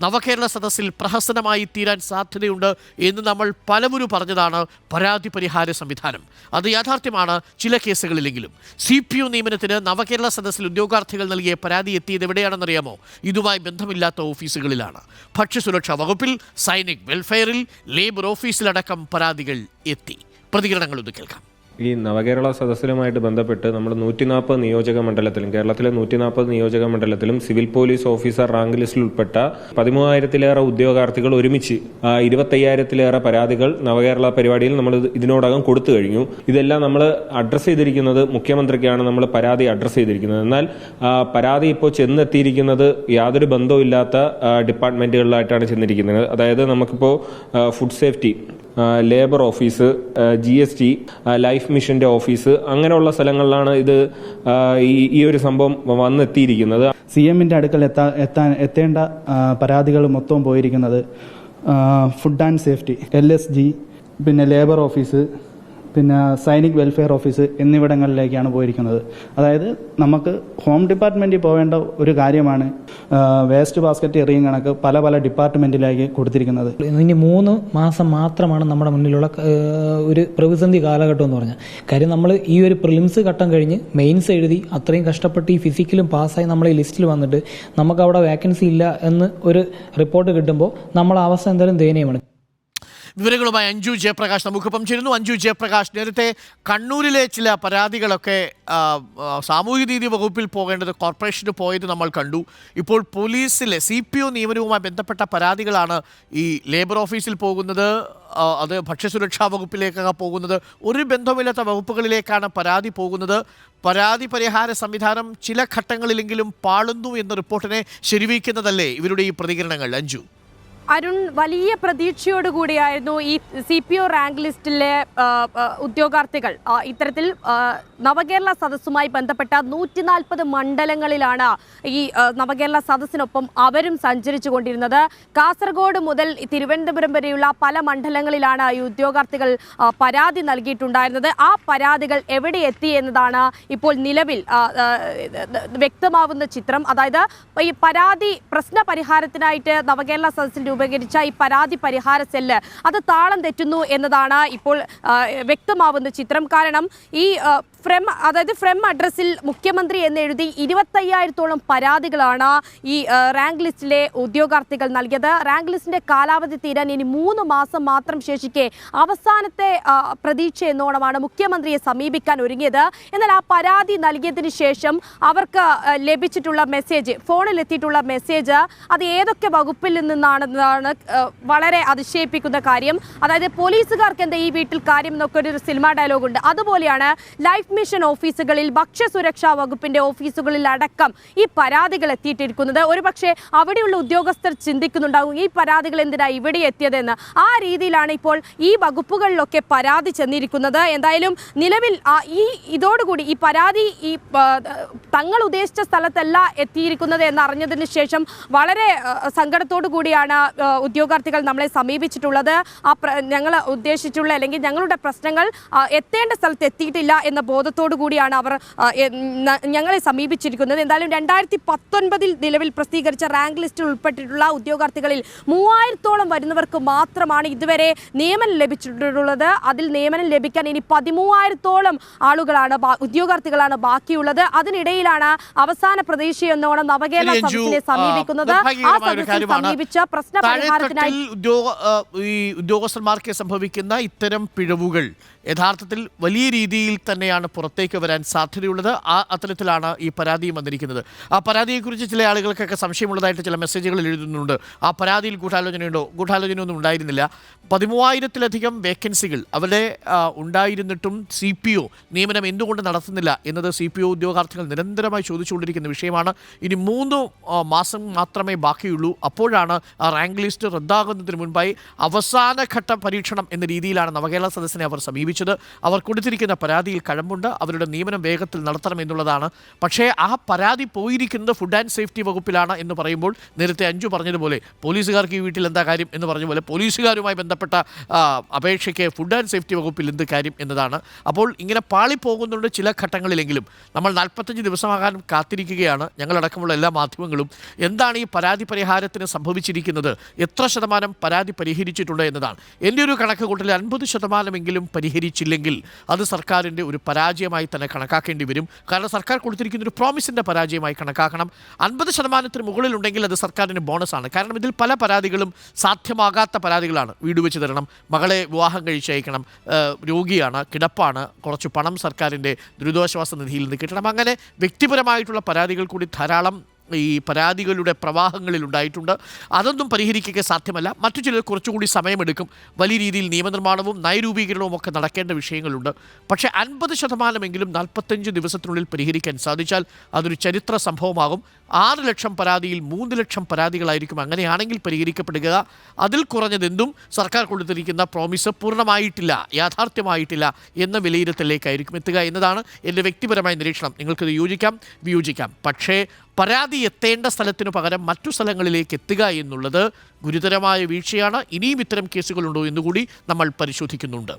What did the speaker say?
നവകേരള സദസ്സിൽ പ്രഹസനമായി തീരാൻ സാധ്യതയുണ്ട് എന്ന് നമ്മൾ പലവരും പറഞ്ഞതാണ് പരാതി പരിഹാര സംവിധാനം. അത് യാഥാർത്ഥ്യമാണ് ചില കേസുകളിലെങ്കിലും. സി പി യു നിയമനത്തിന് നവകേരള സദസ്സിൽ ഉദ്യോഗാർത്ഥികൾ നൽകിയ പരാതി എത്തിയത് എവിടെയാണെന്നറിയാമോ? ഇതുമായി ബന്ധമില്ലാത്ത ഓഫീസുകളിലാണ്. ഭക്ഷ്യസുരക്ഷാ വകുപ്പിൽ സൈനിക് വെൽഫെയറിൽ ലേബർ ഓഫീസിലടക്കം പരാതികൾ എത്തി. പ്രതികരണങ്ങൾ ഒന്ന് കേൾക്കാം. ഈ നവകേരള സദസ്സിലുമായിട്ട് ബന്ധപ്പെട്ട് നമ്മൾ നൂറ്റി നാൽപ്പത് നിയോജക മണ്ഡലത്തിലും കേരളത്തിലെ നൂറ്റി നാൽപ്പത് നിയോജക മണ്ഡലത്തിലും സിവിൽ പോലീസ് ഓഫീസർ റാങ്ക് ലിസ്റ്റിൽ ഉൾപ്പെട്ട പതിമൂവായിരത്തിലേറെ ഉദ്യോഗാർത്ഥികൾ ഒരുമിച്ച് ഇരുപത്തയ്യായിരത്തിലേറെ പരാതികൾ നവകേരള പരിപാടിയിൽ നമ്മൾ ഇതിനോടകം കൊടുത്തു കഴിഞ്ഞു. ഇതെല്ലാം നമ്മൾ അഡ്രസ്സ് ചെയ്തിരിക്കുന്നത് മുഖ്യമന്ത്രിക്കാണ് നമ്മൾ പരാതി അഡ്രസ്സ് ചെയ്തിരിക്കുന്നത്. എന്നാൽ പരാതി ഇപ്പോൾ ചെന്നെത്തിയിരിക്കുന്നത് യാതൊരു ബന്ധവുമില്ലാത്ത ഡിപ്പാർട്ട്മെന്റുകളിലായിട്ടാണ് ചെന്നിരിക്കുന്നത്. അതായത് നമുക്കിപ്പോൾ food safety labour office G S T life മിഷന്റെ ഓഫീസ് അങ്ങനെയുള്ള സ്ഥലങ്ങളിലാണ് ഇത് ഈ ഒരു സംഭവം വന്നെത്തിയിരിക്കുന്നത്. സി എമ്മിന്റെ അടുക്കൽ എത്താ എത്താൻ എത്തേണ്ട പരാതികൾ മൊത്തം പോയിരിക്കുന്നത് food and safety L S G പിന്നെ ലേബർ ഓഫീസ് പിന്നെ സൈനിക് വെൽഫെയർ ഓഫീസ് എന്നിവിടങ്ങളിലേക്കാണ് പോയിരിക്കുന്നത്. അതായത് നമുക്ക് ഹോം ഡിപ്പാർട്ട്മെന്റിൽ പോവേണ്ട ഒരു കാര്യമാണ് വേസ്റ്റ് ബാസ്ക്കറ്റ് എറിയും കണക്ക് പല പല ഡിപ്പാർട്ട്മെന്റിലേക്ക് കൊടുത്തിരിക്കുന്നത്. ഇനി മൂന്ന് മാസം മാത്രമാണ് നമ്മുടെ മുന്നിലുള്ള ഒരു പ്രതിസന്ധി കാലഘട്ടം എന്ന് പറഞ്ഞാൽ. കാര്യം നമ്മൾ ഈ ഒരു പ്രിലിംസ് ഘട്ടം കഴിഞ്ഞ് മെയിൻസ് എഴുതി അത്രയും കഷ്ടപ്പെട്ട് ഈ ഫിസിക്കലും പാസ്സായി നമ്മൾ ഈ ലിസ്റ്റിൽ വന്നിട്ട് നമുക്ക് അവിടെ വേക്കൻസി ഇല്ല എന്ന് ഒരു റിപ്പോർട്ട് കിട്ടുമ്പോൾ നമ്മൾ അവസ്ഥ എന്തായാലും ദയനീയമാണ്. വിവരങ്ങളുമായി അഞ്ജു ജയപ്രകാശ് നമുക്കൊപ്പം ചേരുന്നു. അഞ്ജു ജയപ്രകാശ് നേരത്തെ കണ്ണൂരിലെ ചില പരാതികളൊക്കെ സാമൂഹിക നീതി വകുപ്പിൽ പോകേണ്ടത് കോർപ്പറേഷന് പോയത് നമ്മൾ കണ്ടു. ഇപ്പോൾ പോലീസിലെ സി പി ഒ നിയമനവുമായി ബന്ധപ്പെട്ട പരാതികളാണ് ഈ ലേബർ ഓഫീസിൽ പോകുന്നത് അത് ഭക്ഷ്യസുരക്ഷാ വകുപ്പിലേക്കാണ് പോകുന്നത്. ഒരു ബന്ധവുമില്ലാത്ത വകുപ്പുകളിലേക്കാണ് പരാതി പോകുന്നത്. പരാതി പരിഹാര സംവിധാനം ചില ഘട്ടങ്ങളിലെങ്കിലും പാളുന്നു എന്ന റിപ്പോർട്ടിനെ ശരിവയ്ക്കുന്നതല്ലേ ഇവരുടെ ഈ പ്രതികരണങ്ങൾ? അഞ്ജു. അരുൺ വലിയ പ്രതീക്ഷയോടുകൂടിയായിരുന്നു ഈ സി പി ഒ റാങ്ക് ലിസ്റ്റിലെ ഉദ്യോഗാർത്ഥികൾ. ഇത്തരത്തിൽ നവകേരള സദസ്സുമായി ബന്ധപ്പെട്ട നൂറ്റി നാൽപ്പത് മണ്ഡലങ്ങളിലാണ് ഈ നവകേരള സദസ്സിനൊപ്പം അവരും സഞ്ചരിച്ചു കൊണ്ടിരുന്നത് കാസർഗോഡ് മുതൽ തിരുവനന്തപുരം വരെയുള്ള പല മണ്ഡലങ്ങളിലാണ് ഈ ഉദ്യോഗാർത്ഥികൾ പരാതി നൽകിയിട്ടുണ്ടായിരുന്നത്. ആ പരാതികൾ എവിടെ എത്തി എന്നതാണ് ഇപ്പോൾ നിലവിൽ വ്യക്തമാവുന്ന ചിത്രം. അതായത് ഈ പരാതി പ്രശ്ന പരിഹാരത്തിനായിട്ട് നവകേരള സദസ്സിൽ രൂപീകരിച്ച ഈ പരാതി പരിഹാര സെല്ല്. അത് താളം തെറ്റുന്നു എന്നതാണ് ഇപ്പോൾ വ്യക്തമാവുന്ന ചിത്രം. കാരണം ഈ ഫ്രം അതായത് ഫ്രം അഡ്രസ്സിൽ മുഖ്യമന്ത്രി എന്നെഴുതി ഇരുപത്തയ്യായിരത്തോളം പരാതികളാണ് ഈ റാങ്ക് ലിസ്റ്റിലെ ഉദ്യോഗാർത്ഥികൾ നൽകിയത്. റാങ്ക് ലിസ്റ്റിന്റെ കാലാവധി തീരാൻ ഇനി മൂന്ന് മാസം മാത്രം ശേഷിക്കെ അവസാനത്തെ പ്രതീക്ഷ എന്നോണമാണ് മുഖ്യമന്ത്രിയെ സമീപിക്കാൻ ഒരുങ്ങിയത്. എന്നാൽ ആ പരാതി നൽകിയതിന് ശേഷം അവർക്ക് ലഭിച്ചിട്ടുള്ള മെസ്സേജ് ഫോണിൽ എത്തിയിട്ടുള്ള മെസ്സേജ് അത് ഏതൊക്കെ വകുപ്പിൽ നിന്നാണെന്നാണ് ആ, വളരെ അതിശയിപ്പിക്കുന്ന കാര്യം. അതായത് പോലീസുകാർക്ക് എന്താ ഈ വീട്ടിൽ കാര്യം എന്നൊക്കെ ഒരു സിനിമ ഡയലോഗ് ഉണ്ട്. അതുപോലെയാണ് ലൈഫ് മിഷൻ ഓഫീസുകളിൽ ഭക്ഷ്യസുരക്ഷാ വകുപ്പിന്റെ ഓഫീസുകളിൽ അടക്കം ഈ പരാതികൾ എത്തിയിട്ടിരിക്കുന്നത്. ഒരുപക്ഷെ അവിടെയുള്ള ഉദ്യോഗസ്ഥർ ചിന്തിക്കുന്നുണ്ടാകും ഈ പരാതികൾ എന്തിനാ ഇവിടെ എത്തിയതെന്ന്. ആ രീതിയിലാണ് ഇപ്പോൾ ഈ വകുപ്പുകളിലൊക്കെ പരാതി ചെന്നിരിക്കുന്നത്. എന്തായാലും നിലവിൽ ഈ ഇതോടുകൂടി ഈ പരാതി ഈ തങ്ങൾ ഉദ്ദേശിച്ച സ്ഥലത്തല്ല എത്തിയിരിക്കുന്നത് എന്നറിഞ്ഞതിന് ശേഷം വളരെ സങ്കടത്തോടു കൂടിയാണ് ഉദ്യോഗാർത്ഥികൾ നമ്മളെ സമീപിച്ചിട്ടുള്ളത് ആ ഞങ്ങൾ ഉദ്ദേശിച്ചുള്ള അല്ലെങ്കിൽ ഞങ്ങളുടെ പ്രശ്നങ്ങൾ എത്തേണ്ട സ്ഥലത്ത് എത്തിയിട്ടില്ല എന്ന ബോധത്തോടു കൂടിയാണ് അവർ ഞങ്ങളെ സമീപിച്ചിരിക്കുന്നത്. എന്തായാലും രണ്ടായിരത്തി പത്തൊൻപതിൽ നിലവിൽ പ്രസിദ്ധീകരിച്ച റാങ്ക് ലിസ്റ്റിൽ ഉൾപ്പെട്ടിട്ടുള്ള ഉദ്യോഗാർത്ഥികളിൽ മൂവായിരത്തോളം വരുന്നവർക്ക് മാത്രമാണ് ഇതുവരെ നിയമനം ലഭിച്ചിട്ടുള്ളത്. അതിൽ നിയമനം ലഭിക്കാൻ ഇനി പതിമൂവായിരത്തോളം ആളുകളാണ് ഉദ്യോഗാർത്ഥികളാണ് ബാക്കിയുള്ളത്. അതിനിടയിലാണ് അവസാന പ്രതീക്ഷയെന്നോണം നവകേരള. സദസ്സിനെ സമീപിക്കുന്നത്. ആ സദസ്സിൽ സമീപിച്ച പ്രശ്ന ഈ ഉദ്യോഗസ്ഥന്മാർക്ക് സംഭവിക്കുന്ന ഇത്തരം പിഴവുകൾ യഥാർത്ഥത്തിൽ വലിയ രീതിയിൽ തന്നെയാണ് പുറത്തേക്ക് വരാൻ സാധ്യതയുള്ളത്. ആ അത്തരത്തിലാണ് ഈ പരാതിയും വന്നിരിക്കുന്നത്. ആ പരാതിയെക്കുറിച്ച് ചില ആളുകൾക്കൊക്കെ സംശയമുള്ളതായിട്ട് ചില മെസ്സേജുകൾ എഴുതുന്നുണ്ട്. ആ പരാതിയിൽ ഗൂഢാലോചനയുണ്ടോ? ഗൂഢാലോചനയൊന്നും ഉണ്ടായിരുന്നില്ല. പതിമൂവായിരത്തിലധികം വേക്കൻസികൾ അവിടെ ഉണ്ടായിരുന്നിട്ടും സി പി ഒ നിയമനം എന്തുകൊണ്ട് നടത്തുന്നില്ല എന്നത് സി പി ഒ ഉദ്യോഗാർത്ഥികൾ നിരന്തരമായി ചോദിച്ചുകൊണ്ടിരിക്കുന്ന വിഷയമാണ്. ഇനി മൂന്ന് മാസം മാത്രമേ ബാക്കിയുള്ളൂ. അപ്പോഴാണ് ആ റാങ്ക് ലിസ്റ്റ് റദ്ദാകുന്നതിന് മുൻപായി അവസാനഘട്ട പരീക്ഷണം എന്ന രീതിയിലാണ് നവകേരള സദസ്സിനെ അവർ സമീപിച്ചത്. അവർ കൊടുത്തിരിക്കുന്ന പരാതിയിൽ കഴമ്പുണ്ട്. അവരുടെ നിയമനം വേഗത്തിൽ നടത്തണം എന്നുള്ളതാണ്. പക്ഷേ ആ പരാതി പോയിരിക്കുന്നത് ഫുഡ് ആൻഡ് സേഫ്റ്റി വകുപ്പിലാണ് എന്ന് പറയുമ്പോൾ നേരത്തെ അഞ്ചു പറഞ്ഞതുപോലെ പോലീസുകാർക്ക് ഈ വീട്ടിൽ എന്താ കാര്യം എന്ന് പറഞ്ഞ പോലെ പോലീസുകാരുമായി ബന്ധപ്പെട്ട അപേക്ഷയ്ക്ക് ഫുഡ് ആൻഡ് സേഫ്റ്റി വകുപ്പിൽ എന്ത് കാര്യം എന്നതാണ്. അപ്പോൾ ഇങ്ങനെ പാളിപ്പോകുന്നുണ്ട് ചില ഘട്ടങ്ങളിലെങ്കിലും. നമ്മൾ നാൽപ്പത്തഞ്ച് ദിവസമാകാൻ കാത്തിരിക്കുകയാണ്. ഞങ്ങളടക്കമുള്ള എല്ലാ മാധ്യമങ്ങളും. എന്താണ് ഈ പരാതി പരിഹാരത്തിന് സംഭവിച്ചിരിക്കുന്നത്? എത്ര ശതമാനം പരാതി പരിഹരിച്ചിട്ടുണ്ട് എന്നതാണ്. എന്റെ ഒരു കണക്ക് കൂട്ടൽ അൻപത് ശതമാനമെങ്കിലും പരിഹരിച്ചില്ലെങ്കിൽ അത് സർക്കാരിന്റെ ഒരു പരാജയമായി തന്നെ കണക്കാക്കേണ്ടി വരും. കാരണം സർക്കാർ കൊടുത്തിരിക്കുന്ന ഒരു പ്രോമിസിന്റെ പരാജയമായി കണക്കാക്കണം. അൻപത് ശതമാനത്തിന് മുകളിലുണ്ടെങ്കിൽ അത് സർക്കാരിന് ബോണസാണ് കാരണം ഇതിൽ പല പരാതികളും സാധ്യമാകാത്ത പരാതികളാണ് വീട് വെച്ച് തരണം. മകളെ വിവാഹം കഴിച്ചയക്കണം രോഗിയാണ് കിടപ്പാണ് കുറച്ച് പണം സർക്കാരിന്റെ ദുരിതാശ്വാസ നിധിയിൽ നിന്ന് കിട്ടണം. അങ്ങനെ വ്യക്തിപരമായിട്ടുള്ള പരാതികൾ കൂടി ധാരാളം ഈ പരാതികളുടെ പ്രവാഹങ്ങളിൽ ഉണ്ടായിട്ടുണ്ട്. അതൊന്നും പരിഹരിക്കുക സാധ്യമല്ല. മറ്റു ചിലർ കുറച്ചുകൂടി സമയമെടുക്കും. വലിയ രീതിയിൽ നിയമനിർമ്മാണവും നയരൂപീകരണവും ഒക്കെ നടക്കേണ്ട വിഷയങ്ങളുണ്ട്. പക്ഷേ അൻപത് ശതമാനമെങ്കിലും നാൽപ്പത്തഞ്ച് ദിവസത്തിനുള്ളിൽ പരിഹരിക്കാൻ സാധിച്ചാൽ അതൊരു ചരിത്ര സംഭവമാകും. ആറ് ലക്ഷം പരാതിയിൽ മൂന്ന് ലക്ഷം പരാതികളായിരിക്കും അങ്ങനെയാണെങ്കിൽ പരിഹരിക്കപ്പെടുക. അതിൽ കുറഞ്ഞതെന്തും സർക്കാർ കൊടുത്തിരിക്കുന്ന പ്രോമിസ് പൂർണമായിട്ടില്ല യാഥാർത്ഥ്യമായിട്ടില്ല എന്ന വിലയിരുത്തലിലേക്കായിരിക്കും എത്തുക എന്നതാണ് എന്റെ വ്യക്തിപരമായ നിരീക്ഷണം. നിങ്ങൾക്കിത് യോജിക്കാം വിയോജിക്കാം. പക്ഷേ പരാതി എത്തേണ്ട സ്ഥലത്തിനു പകരം മറ്റു സ്ഥലങ്ങളിലേക്ക് എത്തുക എന്നുള്ളത് ഗുരുതരമായ വീഴ്ചയാണ്. ഇനിയും ഇത്തരം കേസുകളുണ്ടോ എന്നുകൂടി നമ്മൾ പരിശോധിക്കുന്നുണ്ട്.